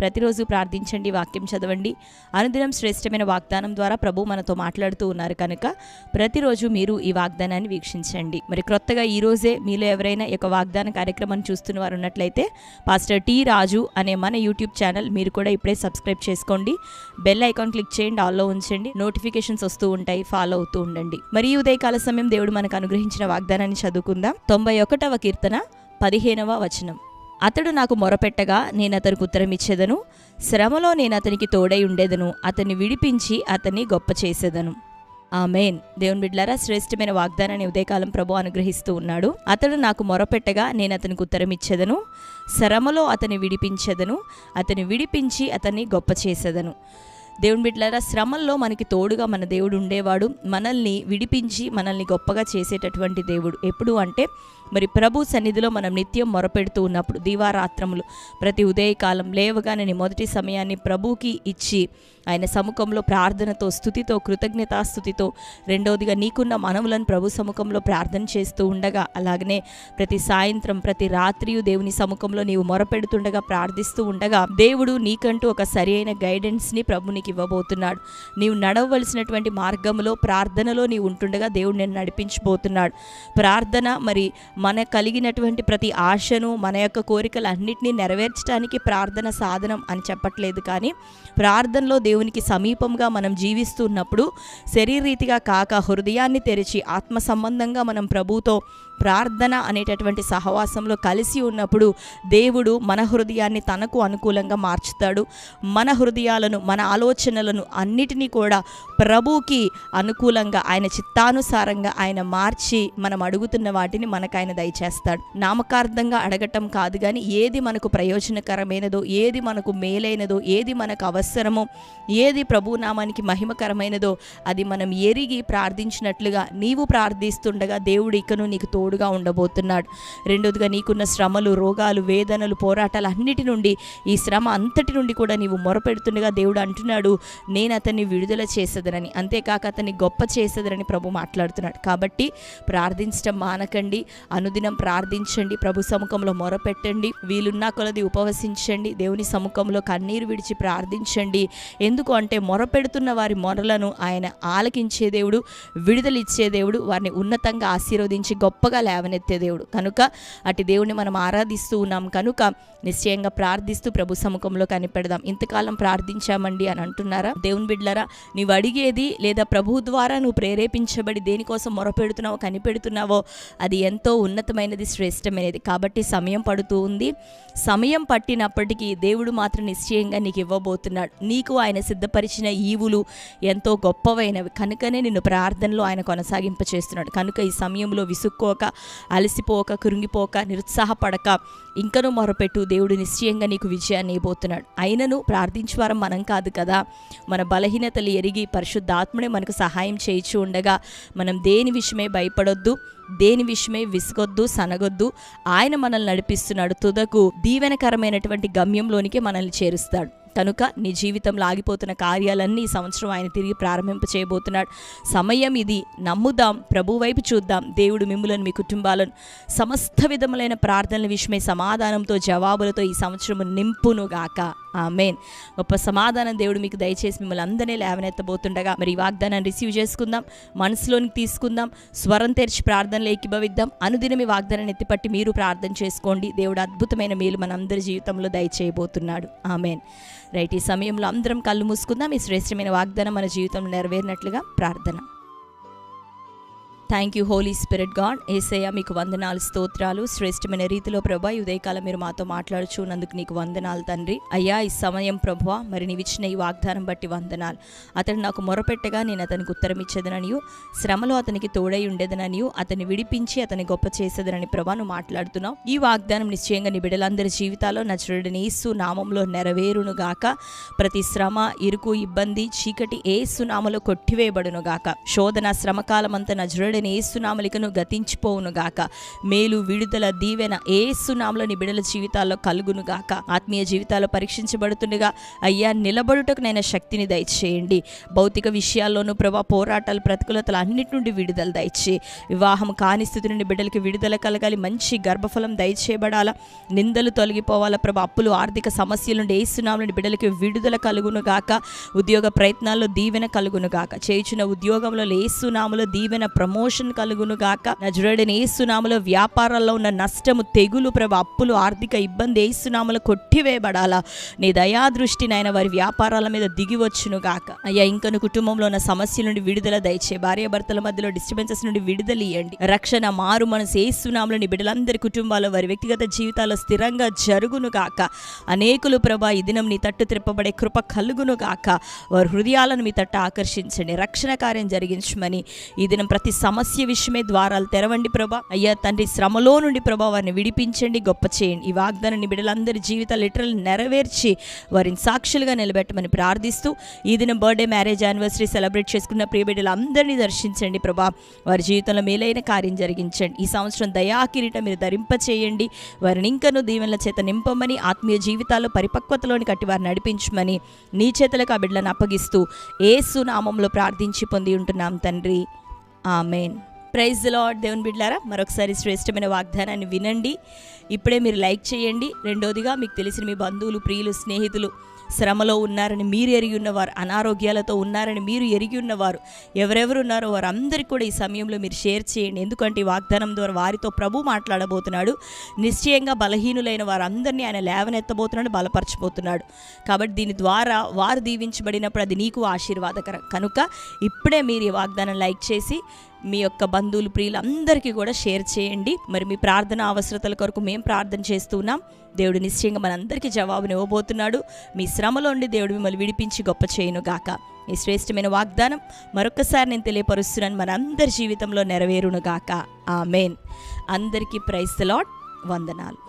ప్రతిరోజు ప్రార్థించండి వాక్యం చదవండి. అనుదినం శ్రేష్టమైన వాగ్దానం ద్వారా ప్రభు మనతో మాట్లాడుతూ ఉన్నారు కనుక ప్రతిరోజు మీరు ఈ వాగ్దానాన్ని వీక్షించండి. మరి క్రొత్తగా ఈరోజే మీలో ఎవరైనా ఈ యొక్క వాగ్దాన కార్యక్రమాన్ని చూస్తున్న వారు ఉన్నట్లయితే పాస్టర్ టి రాజు అనే మన యూట్యూబ్ ఛానల్ మీరు కూడా ఇప్పుడే సబ్స్క్రైబ్ చేసుకోండి. బెల్ ఐకాన్ క్లిక్ చేయండి ఆల్లో ఉంచండి. నోటిఫికేషన్స్ వస్తూ ఉంటాయి ఫాలో అవుతూ ఉండండి. మరి ఉదయకాల సమయం దేవుడు మనకు అనుగ్రహించిన వాగ్దానాన్ని చదువుకుందాం. తొంభై ఒకటవ కీర్తన పదిహేనవ వచనం. అతడు నాకు మొరపెట్టగా నేను అతనికి ఉత్తరం ఇచ్చేదను శ్రమలో నేను అతనికి తోడై ఉండేదను. అతన్ని విడిపించి అతన్ని గొప్ప చేసేదను. ఆమెన్. దేవుని బిడ్లారా శ్రేష్టమైన వాగ్దానాన్ని ఉదయకాలం ప్రభు అనుగ్రహిస్తూ ఉన్నాడు. అతడు నాకు మొరపెట్టగా నేను అతనికి ఉత్తరం ఇచ్చేదను శ్రమలో అతని విడిపించేదను. అతని విడిపించి అతన్ని గొప్ప చేసేదను. దేవుని బిడ్డలారా శ్రమల్లో మనకి తోడుగా మన దేవుడు ఉండేవాడు. మనల్ని విడిపించి మనల్ని గొప్పగా చేసేటటువంటి దేవుడు ఎప్పుడు అంటే మరి ప్రభు సన్నిధిలో మనం నిత్యం మొరపెడుతూ ఉన్నప్పుడు దీవారాత్రములు ప్రతి ఉదయకాలం లేవగానే మొదటి సమయాన్ని ప్రభుకి ఇచ్చి ఆయన సముఖంలో ప్రార్థనతో స్థుతితో కృతజ్ఞతాస్థుతితో రెండవదిగా నీకున్న మనవులను ప్రభు సముఖంలో ప్రార్థన చేస్తూ ఉండగా అలాగనే ప్రతి సాయంత్రం ప్రతి రాత్రియు దేవుని సముఖంలో నీవు మొరపెడుతుండగా ప్రార్థిస్తూ ఉండగా దేవుడు నీకంటూ ఒక సరి అయిన గైడెన్స్ని ప్రభునికి నీకు ఇవ్వబోతున్నాడు. నీవు నడవవలసినటువంటి మార్గంలో ప్రార్థనలో నీవు ఉంటుండగా దేవుడు నేను నడిపించబోతున్నాడు. ప్రార్థన మరి మన కలిగినటువంటి ప్రతి ఆశను మన యొక్క కోరికలు అన్నింటినీ నెరవేర్చడానికి ప్రార్థన సాధనం అని చెప్పట్లేదు కానీ ప్రార్థనలో దేవునికి సమీపంగా మనం జీవిస్తున్నప్పుడు శరీరీతిగా కాక హృదయాన్ని తెరిచి ఆత్మ సంబంధంగా మనం ప్రభుతో ప్రార్థన అనేటటువంటి సహవాసంలో కలిసి ఉన్నప్పుడు దేవుడు మన హృదయాన్ని తనకు అనుకూలంగా మార్చుతాడు. మన హృదయాలను మన ఆలోచనలను అన్నిటినీ కూడా ప్రభుకి అనుకూలంగా ఆయన చిత్తానుసారంగా ఆయన మార్చి మనం అడుగుతున్న వాటిని మనకు ఆయన దయచేస్తాడు. నామకార్థంగా అడగటం కాదు కానీ ఏది మనకు ప్రయోజనకరమైనదో ఏది మనకు మేలైనదో ఏది మనకు అవసరమో ఏది ప్రభు నామానికి మహిమకరమైనదో అది మనం ఎరిగి ప్రార్థించినట్లుగా నీవు ప్రార్థిస్తుండగా దేవుడు ఇకను నీకు తోడుగా ఉండబోతున్నాడు. రెండోదిగా నీకున్న శ్రమలు రోగాలు వేదనలు పోరాటాలు అన్నిటి నుండి ఈ శ్రమ అంతటి నుండి కూడా నీవు మొరపెడుతుండగా దేవుడు అంటున్నాడు నేను అతన్ని విడుదల చేసేదనని. అంతేకాక అతన్ని గొప్ప చేసేదనని ప్రభు మాట్లాడుతున్నాడు. కాబట్టి ప్రార్థించడం మానకండి అనుదినం ప్రార్థించండి ప్రభు సముఖంలో మొరపెట్టండి వీలున్నా కొలది ఉపవసించండి దేవుని సముఖంలో కన్నీరు విడిచి ప్రార్థించండి. ఎందుకు అంటే మొరపెడుతున్న వారి మొరలను ఆయన ఆలకించే దేవుడు విడుదలిచ్చే దేవుడు వారిని ఉన్నతంగా ఆశీర్వదించి గొప్పగా లేవనెత్తే దేవుడు. కనుక అటు దేవుడిని మనం ఆరాధిస్తూ ఉన్నాం. కనుక నిశ్చయంగా ప్రార్థిస్తూ ప్రభు సముఖంలో కనిపెడదాం. ఇంతకాలం ప్రార్థించామండి అని అంటున్నారా? దేవుని బిడ్లరా నీవు అడిగేది లేదా ప్రభు ద్వారా నువ్వు ప్రేరేపించబడి దేనికోసం మొరపెడుతున్నావో కనిపెడుతున్నావో అది ఎంతో ఉన్నతమైనది శ్రేష్టమైనది. కాబట్టి సమయం పడుతూ ఉంది. సమయం పట్టినప్పటికీ దేవుడు మాత్రం నిశ్చయంగా నీకు ఇవ్వబోతున్నాడు. నీకు ఆయన సిద్ధపరిచిన ఈవులు ఎంతో గొప్పవైనవి. కనుకనే నిన్ను ప్రార్థనలో ఆయన కొనసాగింప చేస్తున్నాడు కనుక ఈ సమయంలో విసుక్కోక అలసిపోక కృంగిపోక నిరుత్సాహపడక ఇంకనూ మొరపెట్టు. దేవుడు నిశ్చయంగా నీకు విజయాన్ని ఇవ్వబోతున్నాడు. అయినను ప్రార్థించేవారం మనం కాదు కదా. మన బలహీనతలు ఎరిగి పరిశుద్ధాత్మనే మనకు సహాయం చేయించు ఉండగా మనం దేని విషయమే భయపడొద్దు దేని విషయమే విసుగొద్దు సనగొద్దు. ఆయన మనల్ని నడిపిస్తున్నాడు తుదకు దీవెనకరమైనటువంటి గమ్యంలోనికి మనల్ని చేరుస్తాడు. కనుక నీ జీవితంలో ఆగిపోతున్న కార్యాలన్నీ ఈ సంవత్సరం ఆయన తిరిగి ప్రారంభింప చేయబోతున్నాడు. సమయం ఇది. నమ్ముదాం. ప్రభు వైపు చూద్దాం. దేవుడు మిమ్ములను మీ కుటుంబాలను సమస్త విధములైన ప్రార్థనల విషయమై సమాధానంతో జవాబులతో ఈ సంవత్సరం నింపునుగాక. మెయిన్ గొప్ప సమాధానం దేవుడు మీకు దయచేసి మిమ్మల్ని అందరినీ లేవనెత్తబోతుండగా మరి ఈ వాగ్దానాన్ని రిసీవ్ చేసుకుందాం మనసులోనికి తీసుకుందాం స్వరం తెరిచి ప్రార్థనలు ఏకీభవిద్దాం అనుదినం ఈ వాగ్దానాన్ని ఎత్తిపట్టి మీరు ప్రార్థన చేసుకోండి. దేవుడు అద్భుతమైన మేలు మనందరి జీవితంలో దయచేయబోతున్నాడు. ఆమెన్. రైట్ ఈ సమయంలో అందరం కళ్ళు మూసుకుందాం. ఈ శ్రేష్టమైన వాగ్దానం మన జీవితంలో నెరవేరినట్లుగా ప్రార్థన. Thank you Holy Spirit God Yesayya మీకు వందనాలు స్తోత్రాలు. శ్రేష్టమైన రీతిలో ప్రభా ఈ ఉదయకాలం మీరు మాతో మాట్లాడుచున్నందుకు నీకు వందనాలు తండ్రి. అయ్యా ఈ సమయం ప్రభా మరి నీవిచ్చిన ఈ వాగ్దానం బట్టి వందనాలు. అతడు నాకు మొరపెట్టగా నేను అతనికి ఉత్తరం ఇచ్చేదననియు శ్రమలో అతనికి తోడై ఉండేదననియు అతన్ని విడిపించి అతని గొప్ప చేసేదనని ప్రభా నువ్వు మాట్లాడుతున్నావు. ఈ వాగ్దానం నిశ్చయంగా నీ బిడ్డలందరి జీవితాల్లో నచురుడిని ఈసు నామంలో నెరవేరును గాక. ప్రతి శ్రమ ఇరుకు ఇబ్బంది చీకటి ఏసు నామలో కొట్టివేయబడును గాక. శోధన శ్రమకాలమంతా అంతా నజరుడైన ఏసునామలికను గతించిపోవును గాక. మేలు విడుదల దీవెన ఏసునామలని బిడల జీవితాల్లో కలుగును గాక. ఆత్మీయ జీవితాల్లో పరీక్షించబడుతుండగా అయ్యా నిలబడుటకు నైనా శక్తిని దయచేయండి. భౌతిక విషయాల్లోనూ ప్రభా పోరాటాలు ప్రతికూలతలు అన్నిటి నుండి విడుదల దయచే. వివాహం కాని స్థితి నుండి బిడ్డలకి విడుదల కలగాలి. మంచి గర్భఫలం దయచేయబడాలా. నిందలు తొలగిపోవాలా. ప్రభా అప్పులు ఆర్థిక సమస్యల నుండి ఏసునామలని బిడ్డలకి విడుదల కలుగును గాక. ఉద్యోగ ప్రయత్నాల్లో దీవెన కలుగును గాక. చేయుచున్న ఉద్యోగంలో ఏసునామలో దీవెన ప్రమోషన్ కలుగును గాక. నజరేడని ఏసునామలో వ్యాపారాల్లో ఉన్న నష్టము తెగులు ప్రభ అప్పులు ఆర్థిక ఇబ్బంది ఏసునామలో కొట్టివేయబడాలా? నీ దయా ఆయన వారి వ్యాపారాల మీద దిగివచ్చును గాక. అయ్యా ఇంకను కుటుంబంలో ఉన్న సమస్య నుండి విడుదల దయచే భార్యాభర్తల మధ్యలో డిస్టర్బెన్సెస్ నుండి విడుదల ఇవ్వండి రక్షణ మారు మనసు ఏసునామలో నీ బిడ్డలందరి కుటుంబాల్లో వారి వ్యక్తిగత జీవితాల్లో స్థిరంగా జరుగును గాక. అనేకులు ప్రభా ఈ దినం నీ తట్టు త్రిప్పబడే కృప కలుగును గాక. వారి హృదయాలను మీ తట్టు ఆకర్షించండి. రక్షణ కార్యం జరిగించమని ఈ దినం ప్రతి సమస్య విషయమే ద్వారాలు తెరవండి ప్రభా. అయ్యా తండ్రి శ్రమలో నుండి ప్రభా వారిని విడిపించండి గొప్ప చేయండి. ఈ వాగ్దానాన్ని బిడ్డలందరి జీవిత లిటరల్ నెరవేర్చి వారిని సాక్షులుగా నిలబెట్టమని ప్రార్థిస్తూ ఈ దినం బర్త్డే మ్యారేజ్ యానివర్సరీ సెలబ్రేట్ చేసుకున్న ప్రియ బిడ్డలందరినీ దర్శించండి ప్రభా. వారి జీవితంలో మేలైన కార్యం జరిగించండి. ఈ సంవత్సరం దయా కిరీటం మీరు ధరింప చేయండి. వారిని ఇంకనూ దీవెనల చేత నింపమని ఆత్మీయ జీవితాల్లో పరిపక్వతలోని కట్టి వారిని నడిపించమని నీ చేతులకు ఆ బిడ్డలను అప్పగిస్తూ ఏసు నామంలో ప్రార్థించి పొంది ఉంటున్నాం తండ్రి. ఆమెన్. ప్రైజ్ లాడ్ దేవుని బిడ్లారా మరొకసారి శ్రేష్టమైన వాగ్దానాన్ని వినండి. ఇప్పుడే మీరు లైక్ చేయండి. రెండోదిగా మీకు తెలిసిన మీ బంధువులు ప్రియులు స్నేహితులు శ్రమలో ఉన్నారని మీరు ఎరిగి ఉన్నవారు అనారోగ్యాలతో ఉన్నారని మీరు ఎరిగి ఉన్నవారు ఎవరెవరు ఉన్నారో వారందరికీ కూడా ఈ సమయంలో మీరు షేర్ చేయండి. ఎందుకంటే ఈ వాగ్దానం ద్వారా వారితో ప్రభు మాట్లాడబోతున్నాడు. నిశ్చయంగా బలహీనులైన వారందరినీ ఆయన లేవనెత్తబోతున్నాడు బలపరచబోతున్నాడు. కాబట్టి దీని ద్వారా వారు దీవించబడినప్పుడు అది నీకు ఆశీర్వాదకరం. కనుక ఇప్పుడే మీరు ఈ వాగ్దానం లైక్ చేసి మీ యొక్క బంధువులు ప్రియులు అందరికీ కూడా షేర్ చేయండి. మరి మీ ప్రార్థన అవసరతల కొరకు మేము ప్రార్థన చేస్తున్నాం దేవుడు నిశ్చయంగా మనందరికీ జవాబుని ఇవ్వబోతున్నాడు. మీ శ్రమలో ఉండి దేవుడు మిమ్మల్ని విడిపించి గొప్ప చేయను గాక. ఈ శ్రేష్టమైన వాగ్దానం మరొకసారి నేను తెలియపరుస్తున్నాను. మనందరి జీవితంలో నెరవేరును గాక. ఆమెన్. అందరికీ ప్రైస్ లాడ్ వందనాలు.